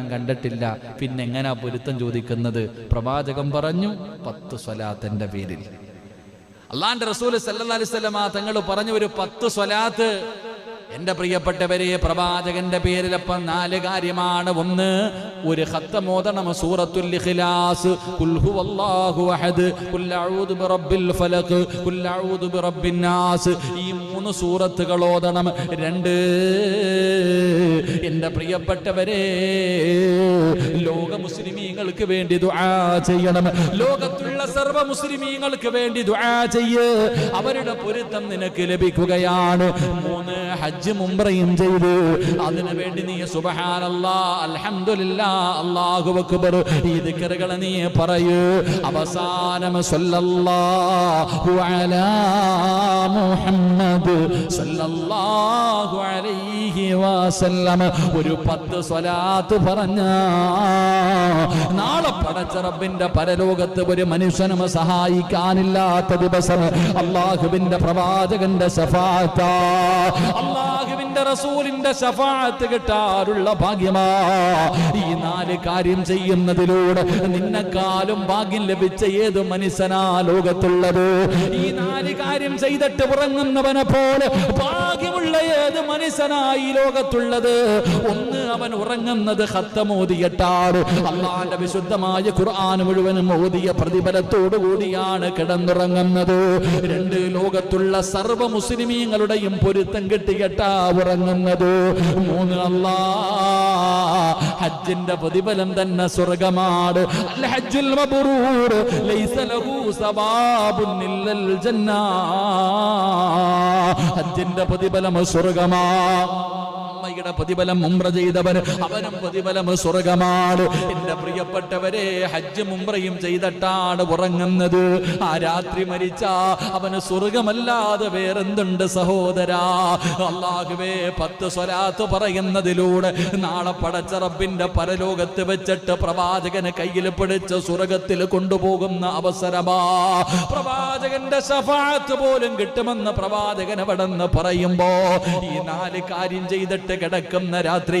ഞാൻ കണ്ടിട്ടില്ല. പിന്നെ എങ്ങനാ പൊരുത്തം ചോദിക്കുന്നത്? പ്രവാചകൻ പറഞ്ഞു പത്ത് സ്വലാത്തിന്റെ പേരിൽ. അള്ളാന്റെ റസൂൽ വസല്ലമ തങ്ങൾ പറഞ്ഞു ഒരു പത്ത് സ്വലാത്ത് എന്റെ പ്രിയപ്പെട്ടവരെ പ്രവാചകന്റെ പേരിലപ്പം നാല് കാര്യമാണ്. ഒന്ന് ഒരു ഖത്തമോദണം സൂറത്തുൽ ഇഖ്ലാസ്. അഹദ് ഫലഖ് നാസ്. ഈ മൂന്ന് സൂറത്തുകൾ ഓതണം. രണ്ട് എന്റെ പ്രിയപ്പെട്ടവരെ ലോക മുസ്ലിമീങ്ങൾക്ക് വേണ്ടി ദുആ ചെയ്യണം. ലോകത്തുള്ള സർവ മുസ്ലിമീങ്ങൾക്ക് വേണ്ടി ദുആ ചെയ്യ്. അവരുടെ പൊരുത്തം നിനക്ക് ലഭിക്കുകയാണ്. മൂന്ന് ഹജ്ജ് മുംബ്രയും ചെയ്ത്. അതിനു വേണ്ടി നീ സുബ്ഹാനല്ലാ അല്ലാഹു അക്ബർ. ഈ നീ പറയൂ. അവസാനം സല്ലല്ലാഹു അലാ മുഹമ്മദ് സല്ലല്ലാഹു അലൈഹി വസല്ലം. ഒരു പത്ത് സ്വലാത്ത് പറഞ്ഞ നാളെ പടച്ചറബിന്റെ പരലോകത്ത് ഒരു മനുഷ്യനും സഹായിക്കാനില്ലാത്ത ദിവസം അള്ളാഹുവിന്റെ പ്രവാചകന്റെ ശഫാത്ത. അള്ളാഹുവിന്റെ റസൂലിന്റെ ശഫാത്ത് കിട്ടാറുള്ള ഭാഗ്യമാ. ഈ നാല് കാര്യം ചെയ്യുന്നതിലൂടെ നിന്നെക്കാളും ഭാഗ്യം ലഭിച്ച ഏത് മനുഷ്യനാ ലോകത്തുള്ളത്? ഈ നാല് കാര്യം ചെയ്തിട്ട് ഉറങ്ങുന്നവനെ പോലെ ഭാഗ്യമുള്ള ഏത് മനുഷ്യനായി ലോകത്തുള്ളത്? ഒന്ന് അവൻ ഉറങ്ങുന്നത് ഹത്തമോദിയട്ടാറ് അള്ളാന്റെ വിശുദ്ധമായ ഖുർആൻ മുഴുവനും ഓതിയ പ്രതിഫലത്തോടു കൂടിയാണ് കിടന്നുറങ്ങുന്നത്. രണ്ട് ലോകത്തുള്ള സർവ മുസ്ലിമീങ്ങളുടെയും പൊരുത്തം കെട്ടികെട്ടാ ഉറങ്ങുന്നത്. മൂന്ന് ഹജ്ജിന്റെ പ്രതിഫലം തന്നെ സ്വർഗമാണ്. ഹജ്ജുൽ ലൈസ ഹജ്ജിന്റെ പ്രതിഫലം സ്വർഗമാ. അമ്മയുടെ പ്രതിഫലം ഉംറ ചെയ്തവർ അവനും പ്രതിഫലം സ്വർഗമാണ്. എന്റെ പ്രിയപ്പെട്ടവരെ ഹജ്ജ് മുംറയും ചെയ്തിട്ടാണ് ഉറങ്ങുന്നത്. ആ രാത്രി മരിച്ച അവന് സ്വർഗമല്ലാതെ വേറെന്തുണ്ട് സഹോദരാ? അള്ളാഹുവേ പത്ത് സ്വലാത്ത് പറയുന്നതിലൂടെ നാളെ പടച്ച റബ്ബിന്റെ പരലോകത്ത് വെച്ചിട്ട് പ്രവാചകന് കയ്യിൽ പിടിച്ച് സ്വർഗത്തിൽ കൊണ്ടുപോകുന്ന അവസരമാ. പ്രവാചകന്റെ സഫാത്ത് പോലും കിട്ടുമെന്ന് പ്രവാചകൻ അവിടെ പറയുമ്പോ ഈ നാല് കാര്യം ചെയ്തിട്ട് കിടക്കുന്ന രാത്രി